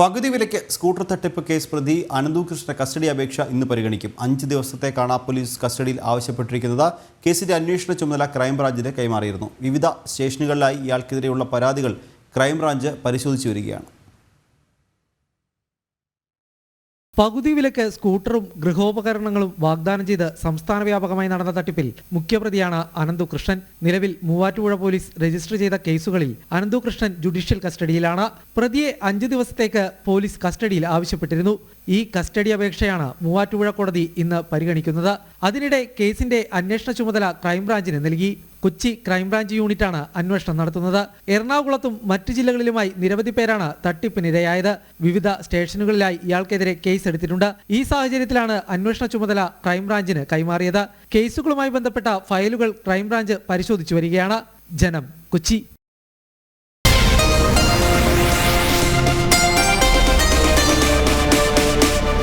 പകുതി വിലയ്ക്ക് സ്കൂട്ടർ തട്ടിപ്പ് കേസ് പ്രതി അനന്തു കൃഷ്ണ കസ്റ്റഡി അപേക്ഷ ഇന്ന് പരിഗണിക്കും. അഞ്ച് ദിവസത്തേക്കാണ് പോലീസ് കസ്റ്റഡിയിൽ ആവശ്യപ്പെട്ടിരിക്കുന്നത്. കേസിന്റെ അന്വേഷണ ചുമതല ക്രൈംബ്രാഞ്ചിന് കൈമാറിയിരുന്നു. വിവിധ സ്റ്റേഷനുകളിലായി ഇയാൾക്കെതിരെയുള്ള പരാതികൾ ക്രൈംബ്രാഞ്ച് പരിശോധിച്ചു വരികയാണ്. പകുതി വിലക്ക് സ്കൂട്ടറും ഗൃഹോപകരണങ്ങളും വാഗ്ദാനം ചെയ്ത് സംസ്ഥാന വ്യാപകമായി നടന്ന തട്ടിപ്പിൽ മുഖ്യപ്രതിയാണ് അനന്തു കൃഷ്ണൻ നിലവിൽ മൂവാറ്റുപുഴ പോലീസ് രജിസ്റ്റർ ചെയ്ത കേസുകളിൽ അനന്തു കൃഷ്ണൻ ജുഡീഷ്യൽ കസ്റ്റഡിയിലാണ്. പ്രതിയെ അഞ്ചു ദിവസത്തേക്ക് പോലീസ് കസ്റ്റഡിയിൽ ആവശ്യപ്പെട്ടിരുന്നു. ഈ കസ്റ്റഡി അപേക്ഷയാണ് മൂവാറ്റുപുഴ കോടതി ഇന്ന് പരിഗണിക്കുന്നത്. അതിനിടെ കേസിന്റെ അന്വേഷണ ചുമതല ക്രൈംബ്രാഞ്ചിന് നൽകി. കൊച്ചി ക്രൈംബ്രാഞ്ച് യൂണിറ്റാണ് അന്വേഷണം നടത്തുന്നത്. എറണാകുളത്തും മറ്റു ജില്ലകളിലുമായി നിരവധി പേരാണ് തട്ടിപ്പിനിരയായത്. വിവിധ സ്റ്റേഷനുകളിലായി ഇയാൾക്കെതിരെ കേസ് എടുത്തിട്ടുണ്ട്. ഈ സാഹചര്യത്തിലാണ് അന്വേഷണ ചുമതല ക്രൈംബ്രാഞ്ചിന് കൈമാറിയത്. കേസുകളുമായി ബന്ധപ്പെട്ട ഫയലുകൾ ക്രൈംബ്രാഞ്ച് പരിശോധിച്ചു വരികയാണ്. ജനം കൊച്ചി.